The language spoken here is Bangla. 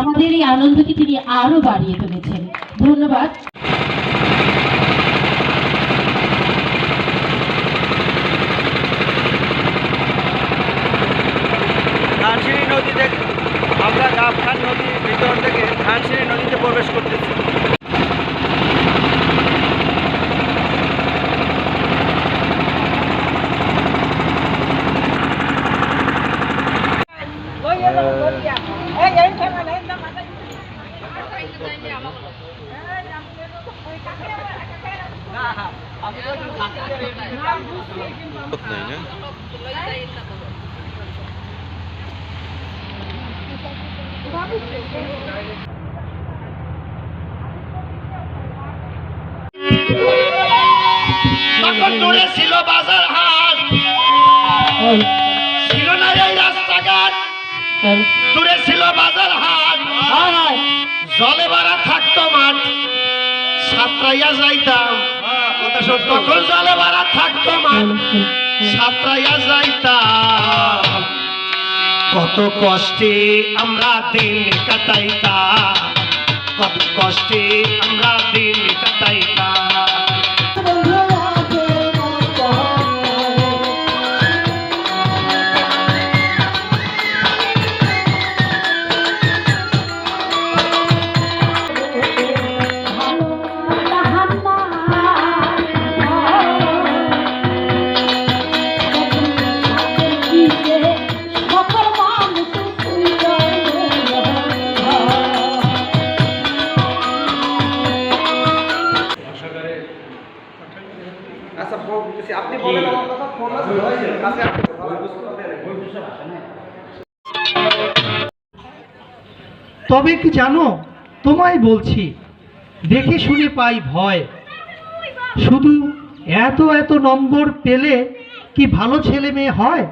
আমাদের এই আনন্দকে তিনি আরও বাড়িয়ে তুলেছেন। ধন্যবাদ। ধানসিঁড়ি থেকে আমরা গাবখান নদীর ভিতর থেকে ধানসিঁড়ি তখন দূরে ছিল বাজার হাট। ছিল না এই রাস্তাঘাট। দূরে ছিল বাজার হাট। জলে ভরা থাকতো মাঠ। সাতরাইয়া যাইতাম। তখন জলে ভরা থাকতো মাঠ। সাতরাইয়া যাইতাম। কত কষ্টে আমরা দিন কাটাইতাম। কত কষ্টে আমরা দিন কাটাইতাম। আচ্ছা বলতেছি আপনি বলেন আমার কথা ফোন কাছে তবে কি জানো? তোমায় বলছি দেখে শুনে পাই ভয়। শুধু এত এত নম্বর পেলে কি ভালো ছেলে মেয়ে হয়?